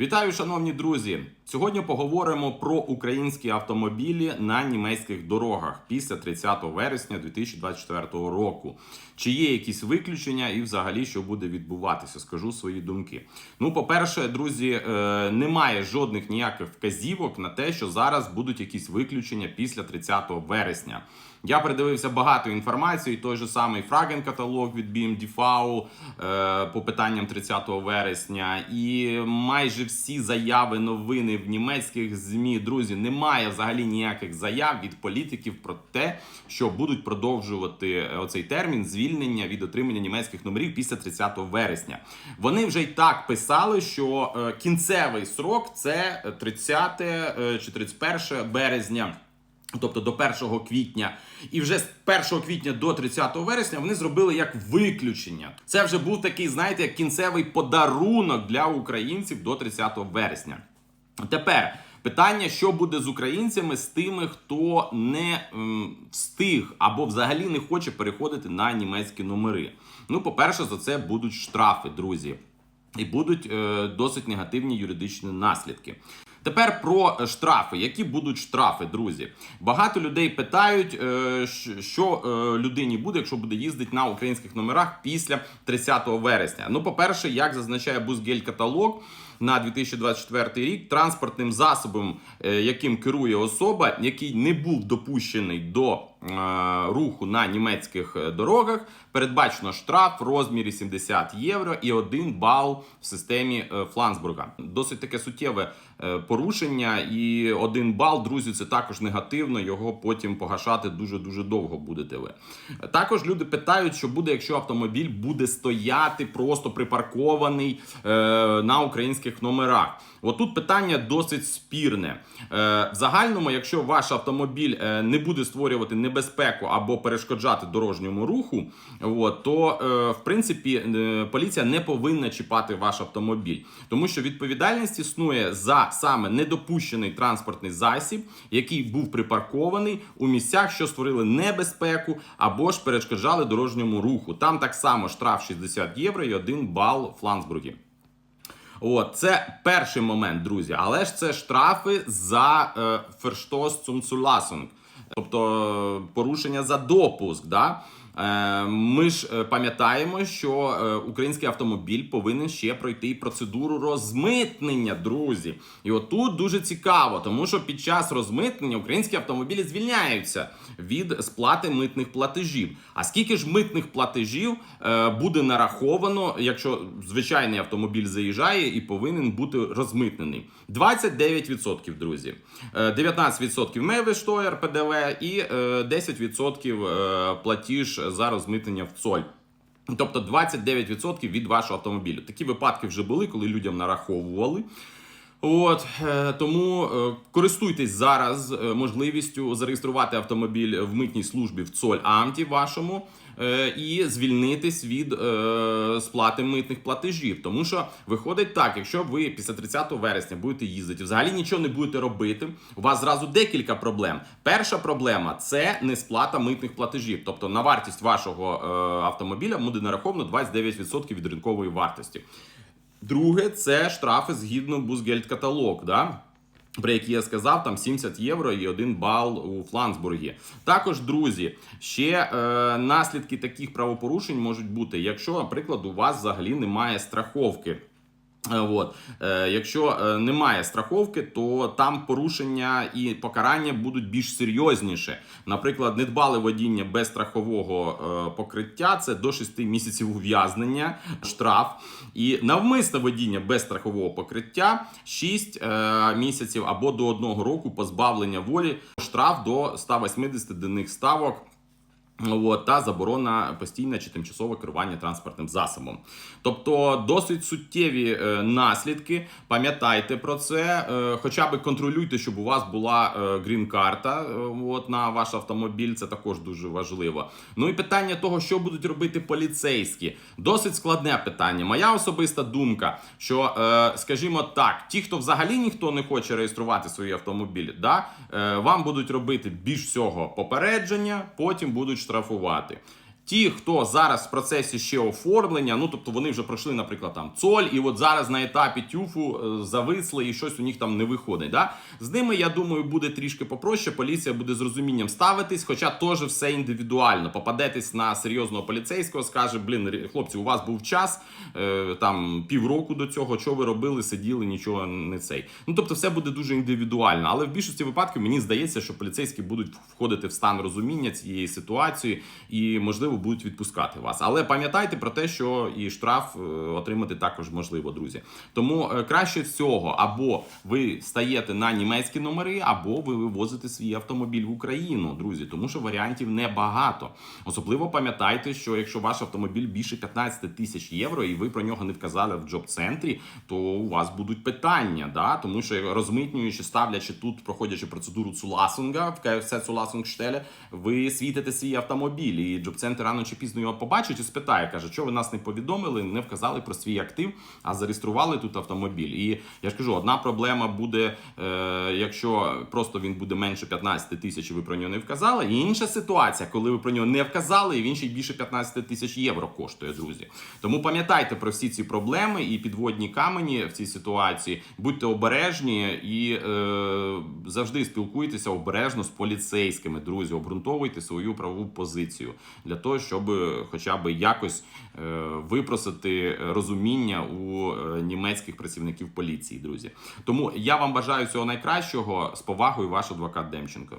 Вітаю, шановні друзі! Сьогодні поговоримо про українські автомобілі на німецьких дорогах після 30 вересня 2024 року. Чи є якісь виключення і взагалі що буде відбуватися? Скажу свої думки. Ну, по-перше, друзі, е, немає жодних ніяких вказівок на те, що зараз будуть якісь виключення після 30 вересня. Я передивився багато інформації, той же самий Фраген каталог від BMDV е, по питанням 30 вересня, і майже всі заяви, новини в німецьких змі. Друзі, немає взагалі ніяких заяв від політиків про те, що будуть продовжувати е, оцей термін звільнення від отримання німецьких номерів після 30 вересня. Вони вже й так писали, що е, кінцевий срок це 30 е, чи 31 березня. Тобто до 1 квітня, і вже з 1 квітня до 30 вересня вони зробили як виключення. Це вже був такий, знаєте, як кінцевий подарунок для українців до 30 вересня. Тепер питання, що буде з українцями, з тими, хто не м, встиг або взагалі не хоче переходити на німецькі номери. Ну, по-перше, за це будуть штрафи, друзі, і будуть е, досить негативні юридичні наслідки. Тепер про штрафи. Які будуть штрафи, друзі? Багато людей питають, е, що е, людині буде, якщо буде їздити на українських номерах після 30 вересня. Ну, по-перше, як зазначає Бузгель каталог. На 2024 рік транспортним засобом, е, яким керує особа, який не був допущений до е, руху на німецьких е, дорогах, передбачено штраф в розмірі 70 євро і 1 бал в системі Флансбурга. Досить таке суттєве порушення, і 1 бал, друзі, це також негативно. Його потім погашати дуже дуже довго будете ви. Також люди питають, що буде, якщо автомобіль буде стояти просто припаркований на українських номерах. Отут питання досить спірне. Е, в загальному, якщо ваш автомобіль е, не буде створювати небезпеку або перешкоджати дорожньому руху, то е, в принципі поліція не повинна чіпати ваш автомобіль, тому що відповідальність існує за саме недопущений транспортний засіб, який був припаркований у місцях, що створили небезпеку або ж перешкоджали дорожньому руху. Там так само штраф 60 євро і 1 бал в Флансбургі. От, це перший момент, друзі. Але ж це штрафи за е, Verstoß zum тобто е, порушення за допуск. Да? Е, ми ж е, пам'ятаємо, що е, український автомобіль повинен ще пройти процедуру розмитнення, друзі. І отут дуже цікаво, тому що під час розмитнення українські автомобілі звільняються від сплати митних платежів. А скільки ж митних платежів буде нараховано, якщо звичайний автомобіль заїжджає і повинен бути розмитнений? 29%, друзі. Е, 19% Мевештоєр ПДВ і е, 10% е, платіж за розмитнення в ЦОЛь. Тобто 29% від вашого автомобіля. Такі випадки вже були, коли людям нараховували. От е, тому е, користуйтесь зараз е, можливістю зареєструвати автомобіль в митній службі в Цоль Амті вашому і звільнитись від сплати митних платежів. Тому що виходить так, якщо ви після 30 вересня будете їздити, взагалі нічого не будете робити. У вас зразу декілька проблем. Перша проблема це несплата митних платежів. Тобто на вартість вашого автомобіля буде нараховано 29% від ринкової вартості. Друге, це штрафи згідно Бузгельд-каталог, да? Про які я сказав, там 70 євро і 1 бал у Флансбургі. Також, друзі, ще е, наслідки таких правопорушень можуть бути, якщо, наприклад, у вас взагалі немає страховки. Е, От. Е, якщо е, немає страховки, то там порушення і покарання будуть більш серйозніше. Наприклад, недбале водіння без страхового покриття це до 6 місяців ув'язнення, штраф. І навмисне водіння без страхового покриття 6 е, місяців або до 1 року позбавлення волі, штраф до 180 денних ставок. От, та заборона постійне чи тимчасове керування транспортним засобом. Тобто досить суттєві е, наслідки. Пам'ятайте про це. Е, хоча б контролюйте, щоб у вас була е, грін-карта е, от, на ваш автомобіль. Це також дуже важливо. Ну і питання того, що будуть робити поліцейські. Досить складне питання. Моя особиста думка, що, е, скажімо так, ті, хто взагалі ніхто не хоче реєструвати свої автомобілі, да, е, вам будуть робити більш всього попередження, потім будуть штрафувати. Ті, хто зараз в процесі ще оформлення, ну тобто вони вже пройшли, наприклад, там цоль, і от зараз на етапі тюфу е, зависли і щось у них там не виходить. Да? З ними, я думаю, буде трішки попроще. Поліція буде з розумінням ставитись, хоча теж все індивідуально. Попадетесь на серйозного поліцейського, скаже: блін, хлопці, у вас був час е, там півроку до цього, що ви робили, сиділи, нічого не цей. Ну тобто, все буде дуже індивідуально. Але в більшості випадків мені здається, що поліцейські будуть входити в стан розуміння цієї ситуації і, можливо, будуть відпускати вас. Але пам'ятайте про те, що і штраф е, отримати також можливо, друзі. Тому е, краще всього, або ви стаєте на німецькі номери, або ви вивозите свій автомобіль в Україну, друзі, тому що варіантів небагато. Особливо пам'ятайте, що якщо ваш автомобіль більше 15 тисяч євро, і ви про нього не вказали в джоб-центрі, то у вас будуть питання, да? тому що розмитнюючи, ставлячи тут, проходячи процедуру цуласунга в КФЦ Цуласунгштеле, ви світите свій автомобіль, і джоб-центр рано чи пізно його побачить і спитає, каже, що ви нас не повідомили, не вказали про свій актив, а зареєстрували тут автомобіль. І я ж кажу, одна проблема буде, е, якщо просто він буде менше 15 тисяч, і ви про нього не вказали. І інша ситуація, коли ви про нього не вказали, і він ще більше 15 тисяч євро коштує, друзі. Тому пам'ятайте про всі ці проблеми і підводні камені в цій ситуації. Будьте обережні і е, завжди спілкуйтеся обережно з поліцейськими, друзі. Обґрунтовуйте свою правову позицію для того, щоб е, хоча б якось е, випросити розуміння у е, німецьких працівників поліції, друзі. Тому я вам бажаю всього найкращого з повагою, ваш адвокат Демченко.